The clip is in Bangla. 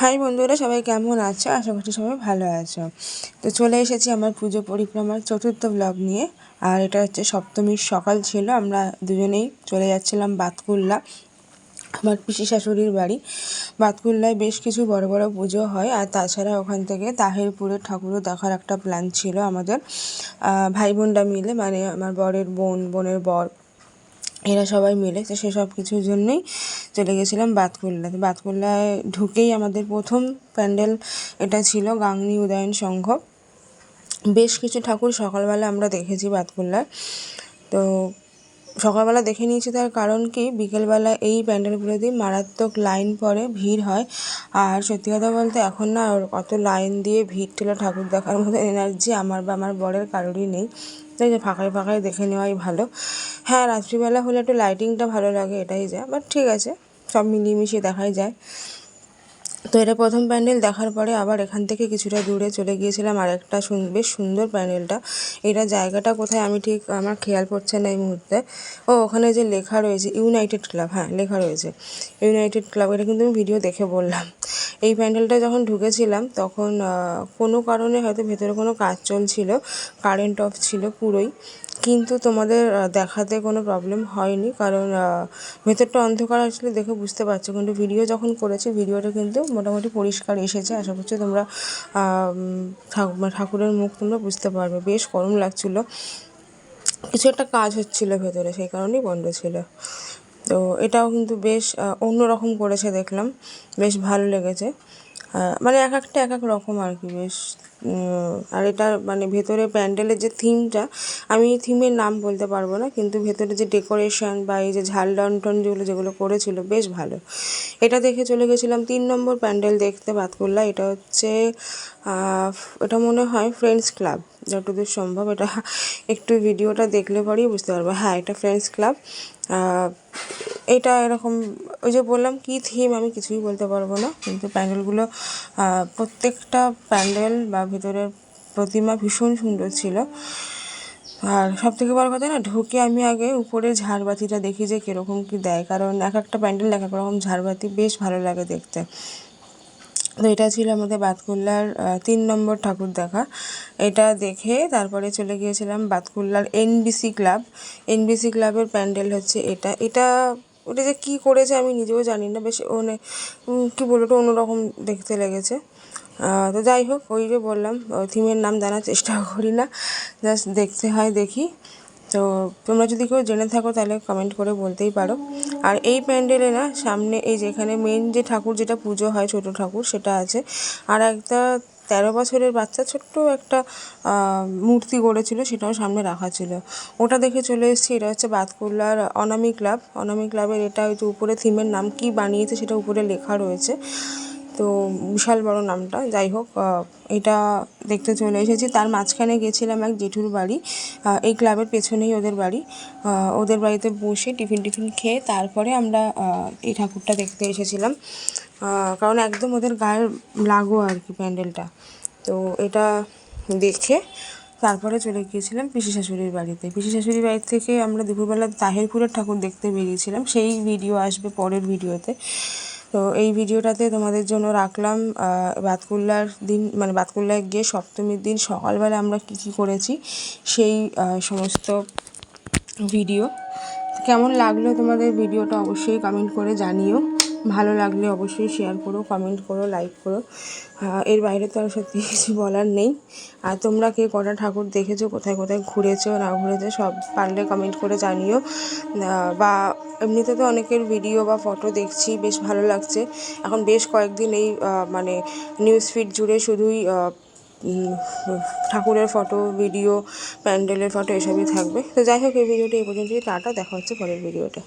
হাই বন্ধুরা, সবাই কেমন আছো? আশা করছি সবাই ভালো আছো। তো চলে এসেছি আমার পুজো পরিক্রমার চতুর্থ ব্লগ নিয়ে। আর এটা হচ্ছে সপ্তমীর সকাল ছিল, আমরা দুজনেই চলে যাচ্ছিলাম বাতকুল্লা। আমার পিসি শাশুড়ির বাড়ি। বাতকুল্লায় বেশ কিছু বড় বড় পুজো হয়, আর তাছাড়া ওখান থেকে তাহিরপুরের ঠাকুরও দেখার একটা প্ল্যান ছিল আমাদের। ভাই বোনরা মিলে মানে আমার বরের বোন, বোনের বর এরা সবাই মিলে তো সেসব কিছুর জন্যই চলে গেছিলাম বাতকুল্লাতে। বাতকুল্লায় ঢুকেই আমাদের প্রথম প্যান্ডেল এটা ছিল গাংনি উদয়ন সংঘ। বেশ কিছু ঠাকুর সকালবেলা আমরা দেখেছি বাতকুল্লায় তো সকালবেলা দেখে নিয়েছি তার কারণ কি, বিকেলবেলা এই প্যান্ডেলগুলোতেই মারাত্মক লাইন পড়ে, ভিড় হয়। আর সত্যি কথা বলতে এখন না অত লাইন দিয়ে ভিড় ঠেলে ঠাকুর দেখার মতো এনার্জি আমার বা আমার বরের কারোরই নেই। তাই যে ফাঁকায় ফাঁকায় দেখে নেওয়াই ভালো। হ্যাঁ রাত্রিবেলা হলে একটু লাইটিংটা ভালো লাগে, এটাই যা বাট ঠিক আছে, সব মিলিয়ে মিশিয়ে দেখাই যায়। তো এটা প্রথম প্যান্ডেল, দেখার পরে আবার এখান থেকে কিছুটা দূরে চলে গিয়েছিলাম। আর একটা বেশ সুন্দর প্যান্ডেলটা। এটা জায়গাটা কোথায় আমি ঠিক আমার খেয়াল পড়ছে না এই মুহূর্তে। ও, ওখানে যে লেখা রয়েছে, ইউনাইটেড ক্লাব হ্যাঁ লেখা রয়েছে। ইউনাইটেড ক্লাব, এটা কিন্তু আমি ভিডিও দেখে বললাম। এই প্যান্ডেলটা যখন ঢুকেছিলাম, তখন কোনো কারণে হয়তো ভেতরে কোনো কাজ চলছিল, কারেন্ট অফ ছিল পুরোই। কিন্তু তোমাদের দেখাতে কোনো প্রবলেম হয়নি, কারণ ভেতরটা অন্ধকার আসলে দেখে বুঝতে পারছ। কিন্তু ভিডিও যখন করেছি, ভিডিওটা কিন্তু মোটামুটি পরিষ্কার এসেছে। আশা করছি তোমরা মানে ঠাকুরের মুখ তোমরা বুঝতে পারবে। বেশ গরম লাগছিল। কিছু একটা কাজ হচ্ছিল ভেতরে, সেই কারণেই বন্ধ ছিল। তো এটাও কিন্তু বেশ অন্যরকম করেছে দেখলাম। বেশ ভালো লেগেছে। মানে এক একটা, এক এক রকম আর কি, বেশ আর এটা মানে ভেতরে প্যান্ডেলের যে থিমটা, আমি থিমের নাম বলতে পারব না, কিন্তু ভেতরে যে ডেকোরেশন বা এই যে ঝাল লন্ঠন যেগুলো যেগুলো করেছিল, বেশ ভালো। এটা দেখে চলে গেছিলাম তিন নম্বর প্যান্ডেল দেখতে, বাতকুল্লা। এটা হচ্ছে এটা মনে হয় ফ্রেন্ডস ক্লাব যতদূর সম্ভব এটা একটু ভিডিওটা দেখলে পরেই বুঝতে পারব। হ্যাঁ এটা ফ্রেন্ডস ক্লাব এটা এরকম ওই যে বললাম কী থিম আমি কিছুই বলতে পারব না। কিন্তু প্যান্ডেলগুলো প্রত্যেকটা প্যান্ডেল বা ভিতরের প্রতিমা ভীষণ সুন্দর ছিল। আর সব থেকে বড় কথা না, ঢুকে আমি আগে উপরে ঝাড়বাতিটা দেখি যে কীরকম কী দেয়। কারণ এক একটা প্যান্ডেল এক এক রকম ঝাড়বাতি, বেশ ভালো লাগে দেখতে। তো এটা ছিল আমাদের বাতকুল্লার তিন নম্বর ঠাকুর দেখা। এটা দেখে তারপরে চলে গিয়েছিলাম বাতকুল্লার এনবিসি ক্লাব এনবিসি ক্লাবের প্যান্ডেল হচ্ছে এটা। এটা ওটা যে কী করেছে আমি নিজেও জানি না। বেশ উম, কী বলব অন্যরকম দেখতে লেগেছে। তো যাই হোক ওই যে বললাম থিমের নাম জানার চেষ্টা করি না। জাস্ট দেখতে হয় দেখি। তো তোমরা যদি কেউ জেনে থাকো তাহলে কমেন্ট করে বলতেই পারো। আর এই প্যান্ডেলে না, সামনে এই যেখানে মেন যে ঠাকুর যেটা পুজো হয় ছোট ঠাকুর সেটা আছে। আর একটা তেরো বছরের বাচ্চা ছোট্ট একটা মূর্তি গড়েছিল সেটাও সামনে রাখা ছিল। ওটা দেখে চলে এসেছি, এটা হচ্ছে বাতকুল্লার অনামি ক্লাব। অনামি ক্লাবের এটা হয়তো উপরে থিমের নাম কি বানিয়েছে সেটা উপরে লেখা রয়েছে। তো বিশাল বড় নামটা। যাই হোক এটা দেখতে চলে এসেছি। তার মাঝখানে গেছিলাম এক জেঠুর বাড়ি। এই ক্লাবের পেছনেই ওদের বাড়ি। ওদের বাড়িতে বসে টিফিন টিফিন খেয়ে তারপরে আমরা এই ঠাকুরটা দেখতে এসেছিলাম। কারণ একদম ওদের গায়ের লাগো আর কি প্যান্ডেলটা। তো এটা দেখে তারপরে চলে গিয়েছিলাম পিসি শাশুড়ির বাড়িতে। পিসি শাশুড়ির বাড়ি থেকে আমরা দুপুরবেলা তাহিরপুরের ঠাকুর দেখতে বেরিয়েছিলাম। সেই ভিডিও আসবে পরের ভিডিওতে। তো এই ভিডিওটাতে তোমাদের জন্য রাখলাম বাতকুল্লার দিন মানে বাতকুল্লায় গিয়ে সপ্তমীর দিন সকালবেলা আমরা কী কী করেছি সেই সমস্ত ভিডিও। কেমন লাগল তোমাদের ভিডিওটা অবশ্যই কমেন্ট করে জানিও। ভালো লাগলে অবশ্যই শেয়ার করো কমেন্ট করো লাইক করো। এর বাইরে তো আর সত্যি কিছু বলার নেই। আর তোমরা কে কটা ঠাকুর দেখেছ, কোথায় কোথায় ঘুরেছো, না ঘুরেছো, সব পারলে কমেন্ট করে জানিও। বা এমনিতে তো অনেকের ভিডিও বা ফটো দেখছি, বেশ ভালো লাগছে। এখন বেশ কয়েকদিন এই মানে নিউজ ফিড জুড়ে শুধুই ঠাকুরের ফটো ভিডিও প্যান্ডেলের ফটো এসবই থাকবে। তো যাই হোক, এই ভিডিওটা এই পর্যন্তই। টাটা, দেখা হচ্ছে পরের ভিডিওটা